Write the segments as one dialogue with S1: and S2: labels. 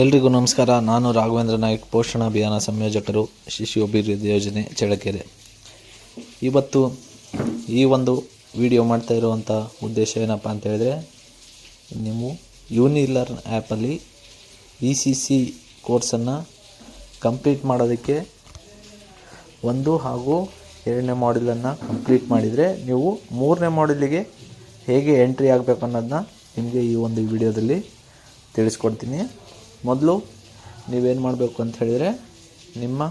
S1: ಎಲ್ರಿಗೂ ನಮಸ್ಕಾರ. ನಾನು ರಾಘವೇಂದ್ರ ನಾಯ್ಕ್, ಪೋಷಣ ಅಭಿಯಾನ ಸಂಯೋಜಕರು ಶಿಶು ಅಭಿವೃದ್ಧಿ ಯೋಜನೆ ಚಳ್ಳಕೆರೆ. ಇವತ್ತು ಈ ಒಂದು ವಿಡಿಯೋ ಮಾಡ್ತಾ ಇರುವಂಥ ಉದ್ದೇಶ ಏನಪ್ಪ ಅಂತ ಹೇಳಿದ್ರೆ, ನೀವು ಯೂನಿಲರ್ನ್ ಆ್ಯಪಲ್ಲಿ ಇ ಸಿ ಸಿ ಕೋರ್ಸನ್ನು ಕಂಪ್ಲೀಟ್ ಮಾಡೋದಕ್ಕೆ ಒಂದು ಹಾಗೂ ಎರಡನೇ ಮಾಡ್ಯೂಲನ್ನು ಕಂಪ್ಲೀಟ್ ಮಾಡಿದರೆ ನೀವು ಮೂರನೇ ಮಾಡ್ಯೂಲಿಗೆ ಹೇಗೆ ಎಂಟ್ರಿ ಆಗಬೇಕು ಅನ್ನೋದನ್ನ ನಿಮಗೆ ಈ ಒಂದು ವಿಡಿಯೋದಲ್ಲಿ ತಿಳಿಸ್ಕೊಡ್ತೀನಿ. ಮೊದಲು ನೀವೇನು ಮಾಡಬೇಕು ಅಂತ ಹೇಳಿದರೆ ನಿಮ್ಮ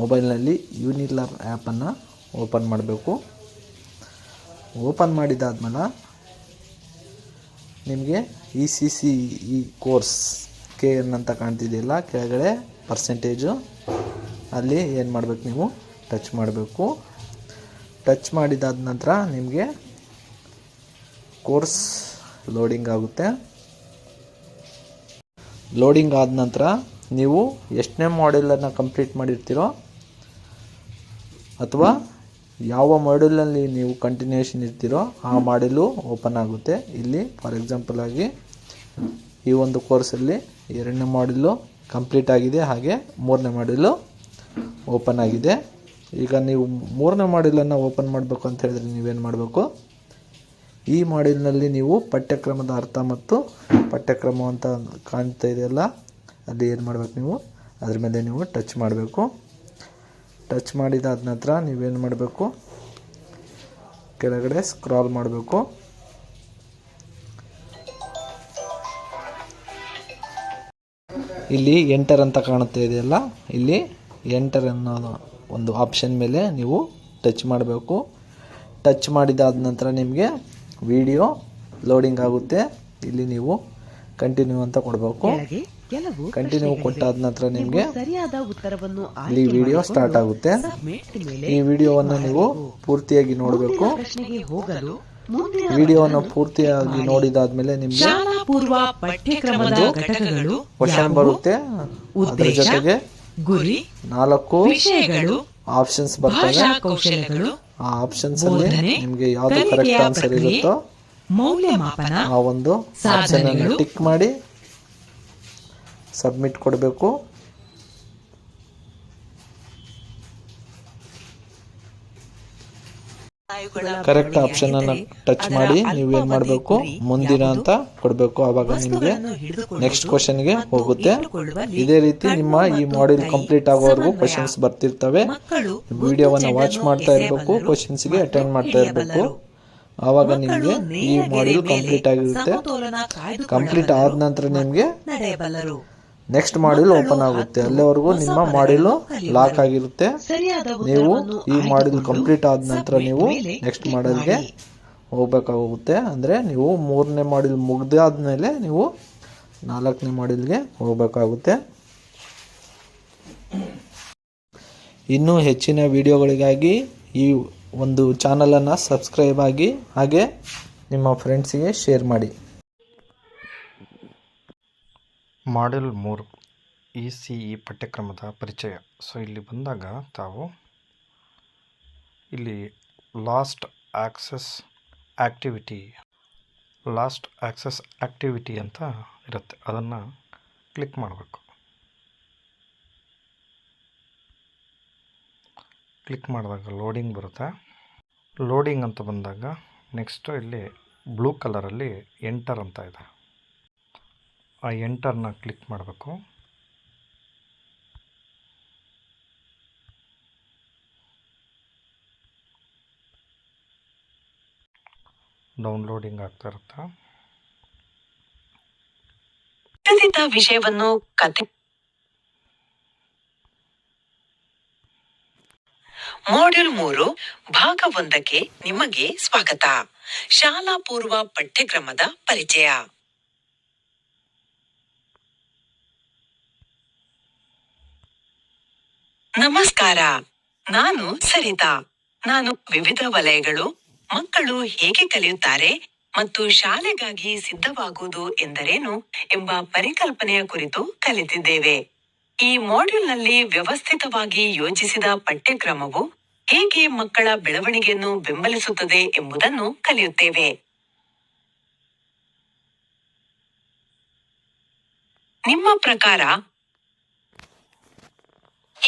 S1: ಮೊಬೈಲ್ನಲ್ಲಿ ಯೂನಿಲರ್ ಆ್ಯಪನ್ನು ಓಪನ್ ಮಾಡಬೇಕು. ಓಪನ್ ಮಾಡಿದಾದ್ಮೇಲೆ ನಿಮಗೆ E C C E course K N ಅಂತ ಕಾಣ್ತಿದೆಯಲ್ಲ, ಕೆಳಗಡೆ ಪರ್ಸೆಂಟೇಜು ಅಲ್ಲಿ ಏನು ಮಾಡಬೇಕು ನೀವು? ಟಚ್ ಮಾಡಬೇಕು. ಟಚ್ ಮಾಡಿದಾದ ನಂತರ ನಿಮಗೆ ಕೋರ್ಸ್ ಲೋಡಿಂಗ್ ಆಗುತ್ತೆ. ಲೋಡಿಂಗ್ ಆದ ನಂತರ ನೀವು ಎಷ್ಟನೇ ಮಾಡ್ಯೂಲನ್ನು ಕಂಪ್ಲೀಟ್ ಮಾಡಿರ್ತೀರೋ ಅಥವಾ ಯಾವ ಮಾಡ್ಯೂಲಲ್ಲಿ ನೀವು ಕಂಟಿನ್ಯೂಷನ್ ಇರ್ತೀರೋ ಆ ಮಾಡ್ಯೂಲು ಓಪನ್ ಆಗುತ್ತೆ. ಇಲ್ಲಿ ಫಾರ್ ಎಕ್ಸಾಂಪಲ್ ಆಗಿ ಈ ಒಂದು ಕೋರ್ಸಲ್ಲಿ ಎರಡನೇ ಮಾಡ್ಯೂಲು ಕಂಪ್ಲೀಟ್ ಆಗಿದೆ, ಹಾಗೆ ಮೂರನೇ ಮಾಡ್ಯೂಲು ಓಪನ್ ಆಗಿದೆ. ಈಗ ನೀವು ಮೂರನೇ ಮಾಡ್ಯೂಲನ್ನು ಓಪನ್ ಮಾಡಬೇಕು ಅಂತ ಹೇಳಿದ್ರೆ ನೀವೇನು ಮಾಡಬೇಕು? ಈ ಮಾಡ್ಯೂಲ್ನಲ್ಲಿ ನೀವು ಪಠ್ಯಕ್ರಮದ ಅರ್ಥ ಮತ್ತು ಪಠ್ಯಕ್ರಮ ಅಂತ ಕಾಣ್ತಾ ಇದೆಯಲ್ಲ, ಅಲ್ಲಿ ಏನು ಮಾಡಬೇಕು ನೀವು? ಅದ್ರ ಮೇಲೆ ನೀವು ಟಚ್ ಮಾಡಬೇಕು. ಟಚ್ ಮಾಡಿದಾದ ನಂತರ ನೀವೇನು ಮಾಡಬೇಕು? ಕೆಳಗಡೆ ಸ್ಕ್ರಾಲ್ ಮಾಡಬೇಕು. ಇಲ್ಲಿ ಎಂಟರ್ ಅಂತ ಕಾಣುತ್ತಾ ಇದೆಯಲ್ಲ, ಇಲ್ಲಿ ಎಂಟರ್ ಅನ್ನೋ ಒಂದು ಆಪ್ಷನ್ ಮೇಲೆ ನೀವು ಟಚ್ ಮಾಡಬೇಕು. ಟಚ್ ಮಾಡಿದಾದ ನಂತರ ನಿಮಗೆ ವಿಡಿಯೋ ಲೋಡಿಂಗ್ ಆಗುತ್ತೆ. ಇಲ್ಲಿ ನೀವು ಕಂಟಿನ್ಯೂ ಅಂತ ಕೊಡಬೇಕು.
S2: ಕೆಲವು
S1: ಕಂಟಿನ್ಯೂ ಕೊಟ್ಟಾದ ನಂತರ ನಿಮಗೆ
S2: ಸರಿಯಾದ ಉತ್ತರವನ್ನು
S1: ಇಲ್ಲಿ ವಿಡಿಯೋ ಸ್ಟಾರ್ಟ್ ಆಗುತ್ತೆ. ಈ ವಿಡಿಯೋವನ್ನು ನೀವು ಪೂರ್ತಿಯಾಗಿ ನೋಡಬೇಕು.
S2: ಪ್ರಶ್ನೆಗೆ ಹೋಗಲು
S1: ವಿಡಿಯೋವನ್ನು ಪೂರ್ತಿಯಾಗಿ ನೋಡಿದಾದ್ಮೇಲೆ ನಿಮಗೆ
S2: ಪೂರ್ವ ಪಠ್ಯಕ್ರಮದ ಘಟಕಗಳು
S1: ಕ್ವಶನ್ ಬರುತ್ತೆ. ಅದರ ಜೊತೆಗೆ
S2: ಗುರಿ
S1: ನಾಲ್ಕು
S2: ವಿಷಯಗಳು
S1: ಆಪ್ಷನ್ಸ್ ಬರ್ತವೆ.
S2: ಕೌಶಲ್ಯಗಳು
S1: ಆ ಆಪ್ಷನ್ಸ್ ಅಲ್ಲಿ ನಿಮಗೆ ಯಾವ್ದು ಕರೆಕ್ಟ್ ಆನ್ಸರ್ ಇರುತ್ತೋ
S2: ಮೌಲ್ಯಮಾಪನ
S1: ಆ ಒಂದು ಆಪ್ಷನ್ ಟಿಕ್ ಮಾಡಿ ಸಬ್ಮಿಟ್ ಕೊಡಬೇಕು. ಕರೆಕ್ಟ್ ಆಪ್ಷನ್ ಅನ್ನ ಟಚ್ ಮಾಡಿ ನೀವು ಏನು ಮಾಡಬೇಕು? ಮುಂದಿನ ಅಂತ ಕೊಡಬೇಕು. ಆವಾಗ ನಿಮಗೆ ನೆಕ್ಸ್ಟ್ ಕ್ವಶನ್ಗೆ ಹೋಗುತ್ತೆ. ಇದೇ ರೀತಿ ನಿಮ್ಮ ಈ ಮಾಡ್ಯೂಲ್ ಕಂಪ್ಲೀಟ್ ಆಗೋವರೆಗೂ ಕ್ವಶನ್ಸ್ ಬರ್ತಿರ್ತವೆ. ವಿಡಿಯೋವನ್ನ ವಾಚ್ ಮಾಡ್ತಾ ಇರಬೇಕು. ಕ್ವಶನ್ಸ್ಗೆ ಅಟೆಂಡ್ ಮಾಡ್ತಾ ಇರಬೇಕು. ಆವಾಗ ನಿಮಗೆ ಈ ಮಾಡ್ಯೂಲ್ ಕಂಪ್ಲೀಟ್ ಆಗಿರುತ್ತೆ. ಕಂಪ್ಲೀಟ್ ಆದ ನಂತರ ನಿಮಗೆ ನೆಕ್ಸ್ಟ್ ಮಾಡ್ಯೂಲ್ ಓಪನ್ ಆಗುತ್ತೆ. ಅಲ್ಲಿವರೆಗೂ ನಿಮ್ಮ ಮಾಡ್ಯೂಲ್ ಲಾಕ್ ಆಗಿರುತ್ತೆ. ನೀವು ಈ ಮಾಡ್ಯೂಲ್ ಕಂಪ್ಲೀಟ್ ಆದ ನಂತರ ನೀವು ನೆಕ್ಸ್ಟ್
S2: ಮಾಡಲ್ಗೆ.
S1: ಹೋಗ್ಬೇಕಾಗುತ್ತೆ. ಅಂದರೆ ನೀವು ಮೂರನೇ ಮಾಡ್ಯೂಲ್ ಮುಗ್ದಾದ್ಮೇಲೆ ನೀವು ನಾಲ್ಕನೇ ಮಾಡ್ಯೂಲ್ಗೆ ಹೋಗಬೇಕಾಗುತ್ತೆ. ಇನ್ನೂ ಹೆಚ್ಚಿನ ವಿಡಿಯೋಗಳಿಗಾಗಿ ಈ ಒಂದು ಚಾನಲನ್ನು ಸಬ್ಸ್ಕ್ರೈಬ್ ಆಗಿ ಹಾಗೆ ನಿಮ್ಮ ಫ್ರೆಂಡ್ಸಿಗೆ ಶೇರ್ ಮಾಡಿ.
S3: ಮಾಡ್ಯೂಲ್ ಮೂರು, ಇ ಸಿ ಇ ಪಠ್ಯಕ್ರಮದ ಪರಿಚಯ. ಸೊ, ಇಲ್ಲಿ ಬಂದಾಗ ತಾವು ಇಲ್ಲಿ last access activity last access activity ಅಂತ ಇರುತ್ತೆ. ಅದನ್ನು ಕ್ಲಿಕ್ ಮಾಡಬೇಕು. ಕ್ಲಿಕ್ ಮಾಡಿದಾಗ ಲೋಡಿಂಗ್ ಬರುತ್ತೆ? ಲೋಡಿಂಗ್ ಅಂತ ಬಂದಾಗ ನೆಕ್ಸ್ಟು ಇಲ್ಲಿ ಬ್ಲೂ ಕಲರಲ್ಲಿ ಎಂಟರ್ ಅಂತ ಇದೆ. ಆ ಎಂಟರ್ನ ಕ್ಲಿಕ್ ಮಾಡಬೇಕು. ಡೌನ್ಲೋಡಿಂಗ್ ಆಗ್ತಾ ಇರುತ್ತಾ?
S4: ವಿಷಯವನ್ನು ಕತೆ ಮಾಡ್ಯೂಲ್ ಮೂರು, ಭಾಗ ಒಂದಕ್ಕೆ ನಿಮಗೆ ಸ್ವಾಗತ. ಶಾಲಾ ಪೂರ್ವ ಪಠ್ಯಕ್ರಮದ ಪರಿಚಯ. ನಮಸ್ಕಾರ. ನಾನು ಸರಿತಾ. ನಾನು ವಿವಿಧ ವಲಯಗಳು, ಮಕ್ಕಳು ಹೇಗೆ ಕಲಿಯುತ್ತಾರೆ ಮತ್ತು ಶಾಲೆಗಾಗಿ ಸಿದ್ಧವಾಗುವುದು ಎಂದರೇನು ಎಂಬ ಪರಿಕಲ್ಪನೆಯ ಕುರಿತು ಕಲಿತಿದ್ದೇವೆ. ಈ ಮಾಡ್ಯೂಲ್ನಲ್ಲಿ ವ್ಯವಸ್ಥಿತವಾಗಿ ಯೋಜಿಸಿದ ಪಠ್ಯಕ್ರಮವು ಹೇಗೆ ಮಕ್ಕಳ ಬೆಳವಣಿಗೆಯನ್ನು ಬೆಂಬಲಿಸುತ್ತದೆ ಎಂಬುದನ್ನು ಕಲಿಯುತ್ತೇವೆ. ನಿಮ್ಮ ಪ್ರಕಾರ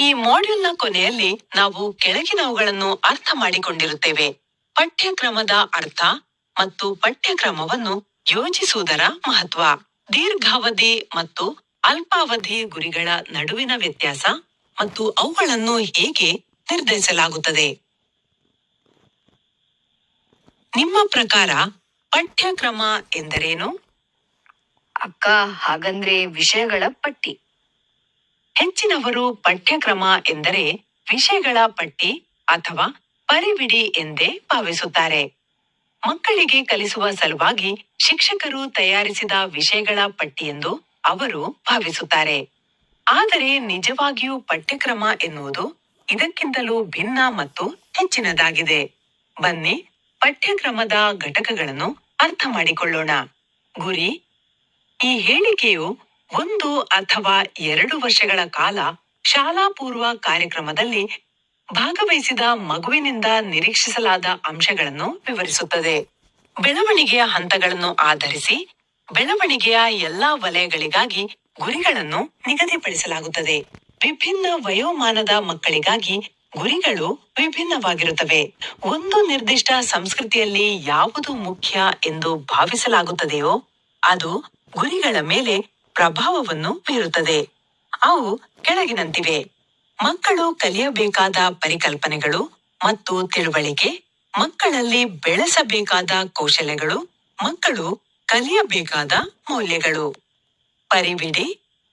S4: ಈ ಮಾಡ್ಯೂಲ್ನ ಕೊನೆಯಲ್ಲಿ ನಾವು ಕೆಳಗಿನವುಗಳನ್ನು ಅರ್ಥ ಮಾಡಿಕೊಂಡಿರುತ್ತೇವೆ. ಪಠ್ಯಕ್ರಮದ ಅರ್ಥ ಮತ್ತು ಪಠ್ಯಕ್ರಮವನ್ನು ಯೋಜಿಸುವುದರ ಮಹತ್ವ. ದೀರ್ಘಾವಧಿ ಮತ್ತು ಅಲ್ಪಾವಧಿ ಗುರಿಗಳ ನಡುವಿನ ವ್ಯತ್ಯಾಸ ಮತ್ತು ಅವುಗಳನ್ನು ಹೇಗೆ ನಿರ್ಧರಿಸಲಾಗುತ್ತದೆ. ನಿಮ್ಮ ಪ್ರಕಾರ ಪಠ್ಯಕ್ರಮ ಎಂದರೇನು?
S5: ಅಕ್ಕ, ಹಾಗಂದ್ರೆ ವಿಷಯಗಳ ಪಟ್ಟಿ.
S4: ಹೆಚ್ಚಿನವರು ಪಠ್ಯಕ್ರಮ ಎಂದರೆ ವಿಷಯಗಳ ಪಟ್ಟಿ ಅಥವಾ ಪರಿವಿಡಿ ಎಂದೇ ಭಾವಿಸುತ್ತಾರೆ. ಮಕ್ಕಳಿಗೆ ಕಲಿಸುವ ಸಲುವಾಗಿ ಶಿಕ್ಷಕರು ತಯಾರಿಸಿದ ವಿಷಯಗಳ ಪಟ್ಟಿ ಎಂದು ಅವರು ಭಾವಿಸುತ್ತಾರೆ. ಆದರೆ ನಿಜವಾಗಿಯೂ ಪಠ್ಯಕ್ರಮ ಎನ್ನುವುದು ಇದಕ್ಕಿಂತಲೂ ಭಿನ್ನ ಮತ್ತು ಹೆಚ್ಚಿನದಾಗಿದೆ. ಬನ್ನಿ ಪಠ್ಯಕ್ರಮದ ಘಟಕಗಳನ್ನು ಅರ್ಥ ಮಾಡಿಕೊಳ್ಳೋಣ. ಗುರಿ ಈ ಹೇಳಿಕೆಯು ಒಂದು ಅಥವಾ ಎರಡು ವರ್ಷಗಳ ಕಾಲ ಶಾಲಾ ಪೂರ್ವ ಕಾರ್ಯಕ್ರಮದಲ್ಲಿ ಭಾಗವಹಿಸಿದ ಮಗುವಿನಿಂದ ನಿರೀಕ್ಷಿಸಲಾದ ಅಂಶಗಳನ್ನು ವಿವರಿಸುತ್ತದೆ. ಬೆಳವಣಿಗೆಯ ಹಂತಗಳನ್ನು ಆಧರಿಸಿ ಬೆಳವಣಿಗೆಯ ಎಲ್ಲಾ ವಲಯಗಳಿಗಾಗಿ ಗುರಿಗಳನ್ನು ನಿಗದಿಪಡಿಸಲಾಗುತ್ತದೆ. ವಿಭಿನ್ನ ವಯೋಮಾನದ ಮಕ್ಕಳಿಗಾಗಿ ಗುರಿಗಳು ವಿಭಿನ್ನವಾಗಿರುತ್ತವೆ. ಒಂದು ನಿರ್ದಿಷ್ಟ ಸಂಸ್ಕೃತಿಯಲ್ಲಿ ಯಾವುದು ಮುಖ್ಯ ಎಂದು ಭಾವಿಸಲಾಗುತ್ತದೆಯೋ ಅದು ಗುರಿಗಳ ಮೇಲೆ ಪ್ರಭಾವವನ್ನು ಬೀರುತ್ತದೆ. ಅವು ಕೆಳಗಿನಂತಿವೆ. ಮಕ್ಕಳು ಕಲಿಯಬೇಕಾದ ಪರಿಕಲ್ಪನೆಗಳು ಮತ್ತು ತಿಳುವಳಿಕೆ, ಮಕ್ಕಳಲ್ಲಿ ಬೆಳೆಸಬೇಕಾದ ಕೌಶಲ್ಯಗಳು, ಮಕ್ಕಳು ಕಲಿಯಬೇಕಾದ ಮೌಲ್ಯಗಳು. ಪರಿಬಿಡಿ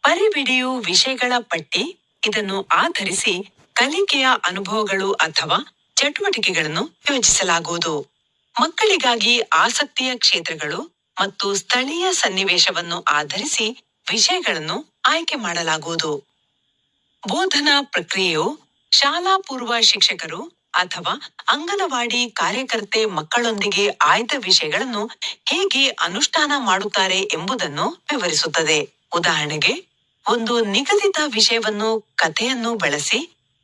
S4: ಪರಿಬಿಡಿಯು ವಿಷಯಗಳ ಪಟ್ಟಿ, ಇದನ್ನು ಆಧರಿಸಿ ಕಲಿಕೆಯ ಅನುಭವಗಳು ಅಥವಾ ಚಟುವಟಿಕೆಗಳನ್ನು ಯೋಜಿಸಲಾಗುವುದು. ಮಕ್ಕಳಿಗಾಗಿ ಆಸಕ್ತಿಯ ಕ್ಷೇತ್ರಗಳು ಮತ್ತು ಸ್ಥಳೀಯ ಸನ್ನಿವೇಶವನ್ನು ಆಧರಿಸಿ ವಿಷಯಗಳನ್ನು ಆಯ್ಕೆ ಮಾಡಲಾಗುವುದು. ಬೋಧನಾ ಪ್ರಕ್ರಿಯೆಯು ಶಾಲಾ ಪೂರ್ವ ಶಿಕ್ಷಕರು ಅಥವಾ ಅಂಗನವಾಡಿ ಕಾರ್ಯಕರ್ತೆ ಮಕ್ಕಳೊಂದಿಗೆ ಆಯ್ದ ವಿಷಯಗಳನ್ನು ಹೇಗೆ ಅನುಷ್ಠಾನ ಮಾಡುತ್ತಾರೆ ಎಂಬುದನ್ನು ವಿವರಿಸುತ್ತದೆ. ಉದಾಹರಣೆಗೆ, ಒಂದು ನಿಗದಿತ ವಿಷಯವನ್ನು ಕಥೆಯನ್ನು ಬಳಸಿ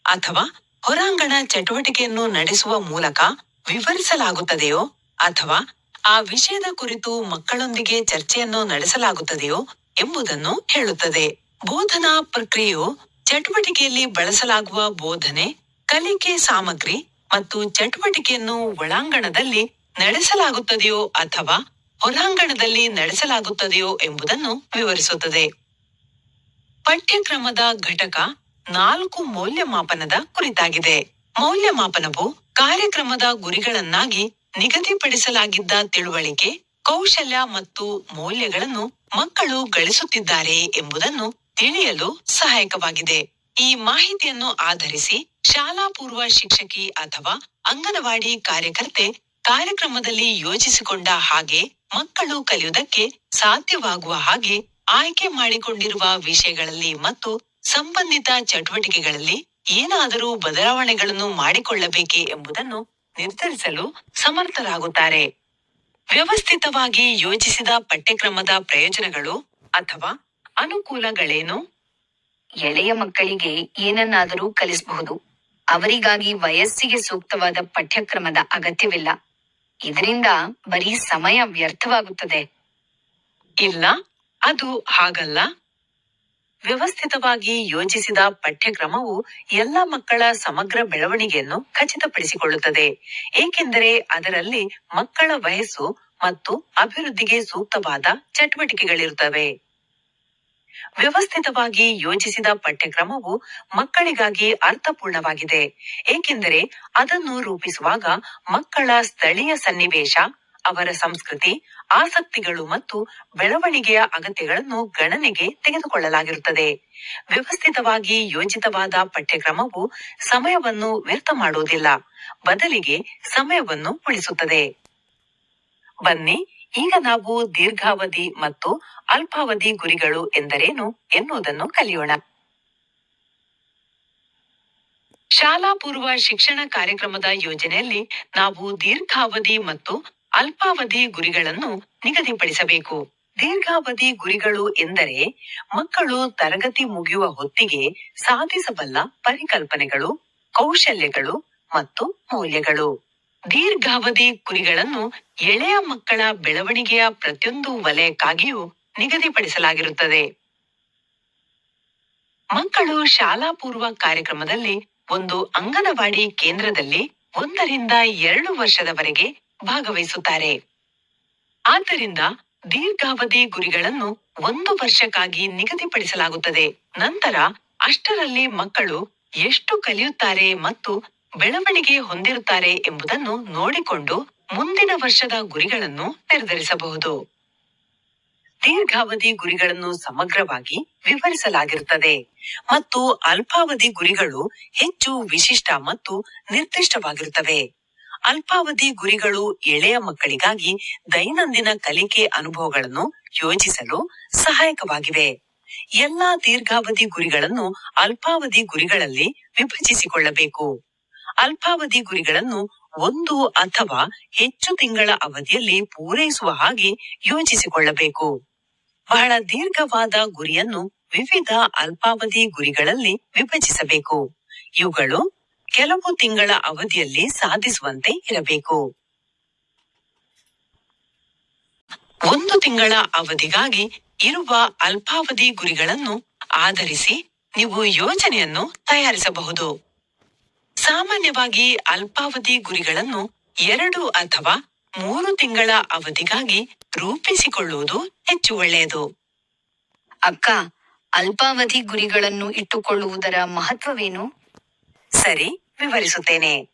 S4: ಅಥವಾ ಹೊರಾಂಗಣ ಚಟುವಟಿಕೆಯನ್ನು ನಡೆಸುವ ಮೂಲಕ ವಿವರಿಸಲಾಗುತ್ತದೆಯೋ ಅಥವಾ ಆ ವಿಷಯದ ಕುರಿತು ಮಕ್ಕಳೊಂದಿಗೆ ಚರ್ಚೆಯನ್ನು ನಡೆಸಲಾಗುತ್ತದೆಯೋ ಎಂಬುದನ್ನು ಹೇಳುತ್ತದೆ. ಬೋಧನಾ ಪ್ರಕ್ರಿಯೆಯು ಚಟುವಟಿಕೆಯಲ್ಲಿ ಬಳಸಲಾಗುವ ಬೋಧನೆ, ಕಲಿಕೆ ಸಾಮಗ್ರಿ ಮತ್ತು ಚಟುವಟಿಕೆಯನ್ನು ಒಳಾಂಗಣದಲ್ಲಿ ನಡೆಸಲಾಗುತ್ತದೆಯೋ ಅಥವಾ ಹೊರಾಂಗಣದಲ್ಲಿ ನಡೆಸಲಾಗುತ್ತದೆಯೋ ಎಂಬುದನ್ನು ವಿವರಿಸುತ್ತದೆ. ಪಠ್ಯಕ್ರಮದ ಘಟಕ ನಾಲ್ಕು ಮೌಲ್ಯಮಾಪನದ ಕುರಿತಾಗಿದೆ. ಮೌಲ್ಯಮಾಪನವು ಕಾರ್ಯಕ್ರಮದ ಗುರಿಗಳನ್ನಾಗಿ ನಿಗದಿಪಡಿಸಲಾಗಿದ್ದ ತಿಳುವಳಿಕೆ, ಕೌಶಲ್ಯ ಮತ್ತು ಮೌಲ್ಯಗಳನ್ನು ಮಕ್ಕಳು ಗಳಿಸುತ್ತಿದ್ದಾರೆ ಎಂಬುದನ್ನು ತಿಳಿಯಲು ಸಹಾಯಕವಾಗಿದೆ. ಈ ಮಾಹಿತಿಯನ್ನು ಆಧರಿಸಿ ಶಾಲಾ ಪೂರ್ವ ಶಿಕ್ಷಕಿ ಅಥವಾ ಅಂಗನವಾಡಿ ಕಾರ್ಯಕರ್ತೆ ಕಾರ್ಯಕ್ರಮದಲ್ಲಿ ಯೋಜಿಸಿಕೊಂಡ ಹಾಗೆ ಮಕ್ಕಳು ಕಲಿಯುವುದಕ್ಕೆ ಸಾಧ್ಯವಾಗುವ ಹಾಗೆ ಆಯ್ಕೆ ಮಾಡಿಕೊಂಡಿರುವ ವಿಷಯಗಳಲ್ಲಿ ಮತ್ತು ಸಂಬಂಧಿತ ಚಟುವಟಿಕೆಗಳಲ್ಲಿ ಏನಾದರೂ ಬದಲಾವಣೆಗಳನ್ನು ಮಾಡಿಕೊಳ್ಳಬೇಕೆ ಎಂಬುದನ್ನು ನಿರ್ಧರಿಸಲು ಸಮರ್ಥರಾಗುತ್ತಾರೆ. ವ್ಯವಸ್ಥಿತವಾಗಿ ಯೋಜಿಸಿದ ಪಠ್ಯಕ್ರಮದ ಪ್ರಯೋಜನಗಳು ಅಥವಾ ಅನುಕೂಲಗಳೇನು?
S5: ಎಳೆಯ ಮಕ್ಕಳಿಗೆ ಏನನ್ನಾದರೂ ಕಲಿಸಬಹುದು. ಅವರಿಗಾಗಿ ವಯಸ್ಸಿಗೆ ಸೂಕ್ತವಾದ ಪಠ್ಯಕ್ರಮದ ಅಗತ್ಯವಿಲ್ಲ. ಇದರಿಂದ ಬರೀ ಸಮಯ ವ್ಯರ್ಥವಾಗುತ್ತದೆ.
S4: ಇಲ್ಲ ಅದು ಹಾಗಲ್ಲ. ವ್ಯವಸ್ಥಿತವಾಗಿ ಯೋಜಿಸಿದ ಪಠ್ಯಕ್ರಮವು ಎಲ್ಲ ಮಕ್ಕಳ ಸಮಗ್ರ ಬೆಳವಣಿಗೆಯನ್ನು ಖಚಿತಪಡಿಸಿಕೊಳ್ಳುತ್ತದೆ. ಏಕೆಂದರೆ ಅದರಲ್ಲಿ ಮಕ್ಕಳ ವಯಸ್ಸು ಮತ್ತು ಅಭಿವೃದ್ಧಿಗೆ ಸೂಕ್ತವಾದ ಚಟುವಟಿಕೆಗಳಿರುತ್ತವೆ. ವ್ಯವಸ್ಥಿತವಾಗಿ ಯೋಜಿಸಿದ ಪಠ್ಯಕ್ರಮವು ಮಕ್ಕಳಿಗಾಗಿ ಅರ್ಥಪೂರ್ಣವಾಗಿದೆ. ಏಕೆಂದರೆ ಅದನ್ನು ರೂಪಿಸುವಾಗ ಮಕ್ಕಳ ಸ್ಥಳೀಯ ಸನ್ನಿವೇಶ ಅವರ ಸಂಸ್ಕೃತಿ, ಆಸಕ್ತಿಗಳು ಮತ್ತು ಬೆಳವಣಿಗೆಯ ಅಗತ್ಯಗಳನ್ನು ಗಣನೆಗೆ ತೆಗೆದುಕೊಳ್ಳಲಾಗಿರುತ್ತದೆ. ವ್ಯವಸ್ಥಿತವಾಗಿ ಯೋಜಿತವಾದ ಪಠ್ಯಕ್ರಮವು ಸಮಯವನ್ನು ವ್ಯರ್ಥ ಮಾಡುವುದಿಲ್ಲ, ಬದಲಿಗೆ ಸಮಯವನ್ನು ಉಳಿಸುತ್ತದೆ. ಬನ್ನಿ, ಈಗ ನಾವು ದೀರ್ಘಾವಧಿ ಮತ್ತು ಅಲ್ಪಾವಧಿ ಗುರಿಗಳು ಎಂದರೇನು ಎನ್ನುವುದನ್ನು ಕಲಿಯೋಣ. ಶಾಲಾ ಪೂರ್ವ ಶಿಕ್ಷಣ ಕಾರ್ಯಕ್ರಮದ ಯೋಜನೆಯಲ್ಲಿ ನಾವು ದೀರ್ಘಾವಧಿ ಮತ್ತು ಅಲ್ಪಾವಧಿ ಗುರಿಗಳನ್ನು ನಿಗದಿಪಡಿಸಬೇಕು. ದೀರ್ಘಾವಧಿ ಗುರಿಗಳು ಎಂದರೆ ಮಕ್ಕಳು ತರಗತಿ ಮುಗಿಯುವ ಹೊತ್ತಿಗೆ ಸಾಧಿಸಬಲ್ಲ ಪರಿಕಲ್ಪನೆಗಳು, ಕೌಶಲ್ಯಗಳು ಮತ್ತು ಮೌಲ್ಯಗಳು. ದೀರ್ಘಾವಧಿ ಗುರಿಗಳನ್ನು ಎಳೆಯ ಮಕ್ಕಳ ಬೆಳವಣಿಗೆಯ ಪ್ರತಿಯೊಂದು ವಲಯಕ್ಕಾಗಿಯೂ ನಿಗದಿಪಡಿಸಲಾಗಿರುತ್ತದೆ. ಮಕ್ಕಳು ಶಾಲಾ ಪೂರ್ವ ಕಾರ್ಯಕ್ರಮದಲ್ಲಿ ಒಂದು ಅಂಗನವಾಡಿ ಕೇಂದ್ರದಲ್ಲಿ ಒಂದರಿಂದ ಎರಡು ವರ್ಷದವರೆಗೆ ಭಾಗವಹಿಸುತ್ತಾರೆ. ಆದ್ದರಿಂದ ದೀರ್ಘಾವಧಿ ಗುರಿಗಳನ್ನು ಒಂದು ವರ್ಷಕ್ಕಾಗಿ ನಿಗದಿಪಡಿಸಲಾಗುತ್ತದೆ. ನಂತರ ಅಷ್ಟರಲ್ಲಿ ಮಕ್ಕಳು ಎಷ್ಟು ಕಲಿಯುತ್ತಾರೆ ಮತ್ತು ಬೆಳವಣಿಗೆ ಹೊಂದಿರುತ್ತಾರೆ ಎಂಬುದನ್ನು ನೋಡಿಕೊಂಡು ಮುಂದಿನ ವರ್ಷದ ಗುರಿಗಳನ್ನು ನಿರ್ಧರಿಸಬಹುದು. ದೀರ್ಘಾವಧಿ ಗುರಿಗಳನ್ನು ಸಮಗ್ರವಾಗಿ ವಿವರಿಸಲಾಗಿರುತ್ತದೆ ಮತ್ತು ಅಲ್ಪಾವಧಿ ಗುರಿಗಳು ಹೆಚ್ಚು ವಿಶಿಷ್ಟ ಮತ್ತು ನಿರ್ದಿಷ್ಟವಾಗಿರುತ್ತವೆ. ಅಲ್ಪಾವಧಿ ಗುರಿಗಳು ಎಳೆಯ ಮಕ್ಕಳಿಗಾಗಿ ದೈನಂದಿನ ಕಲಿಕೆ ಅನುಭವಗಳನ್ನು ಯೋಜಿಸಲು ಸಹಾಯಕವಾಗಿವೆ. ಎಲ್ಲಾ ದೀರ್ಘಾವಧಿ ಗುರಿಗಳನ್ನು ಅಲ್ಪಾವಧಿ ಗುರಿಗಳಲ್ಲಿ ವಿಭಜಿಸಿಕೊಳ್ಳಬೇಕು. ಅಲ್ಪಾವಧಿ ಗುರಿಗಳನ್ನು ಒಂದು ಅಥವಾ ಹೆಚ್ಚು ತಿಂಗಳ ಅವಧಿಯಲ್ಲಿ ಪೂರೈಸುವ ಹಾಗೆ ಯೋಜಿಸಿಕೊಳ್ಳಬೇಕು. ಬಹಳ ದೀರ್ಘವಾದ ಗುರಿಯನ್ನು ವಿವಿಧ ಅಲ್ಪಾವಧಿ ಗುರಿಗಳಲ್ಲಿ ವಿಭಜಿಸಬೇಕು. ಇವುಗಳು ಕೆಲವು ತಿಂಗಳ ಅವಧಿಯಲ್ಲಿ ಸಾಧಿಸುವಂತೆ ಇರಬೇಕು. ಒಂದು ತಿಂಗಳ ಅವಧಿಗಾಗಿ ಇರುವ ಅಲ್ಪಾವಧಿ ಗುರಿಗಳನ್ನು ಆಧರಿಸಿ ನೀವು ಯೋಜನೆಯನ್ನು ತಯಾರಿಸಬಹುದು. ಸಾಮಾನ್ಯವಾಗಿ ಅಲ್ಪಾವಧಿ ಗುರಿಗಳನ್ನು ಎರಡು ಅಥವಾ ಮೂರು ತಿಂಗಳ ಅವಧಿಗಾಗಿ ರೂಪಿಸಿಕೊಳ್ಳುವುದು ಹೆಚ್ಚು ಒಳ್ಳೆಯದು.
S5: ಅಕ್ಕ, ಅಲ್ಪಾವಧಿ ಗುರಿಗಳನ್ನು ಇಟ್ಟುಕೊಳ್ಳುವುದರ ಮಹತ್ವವೇನು?
S4: ಸರಿ, ವಿವರಿಸುತ್ತೇನೆ.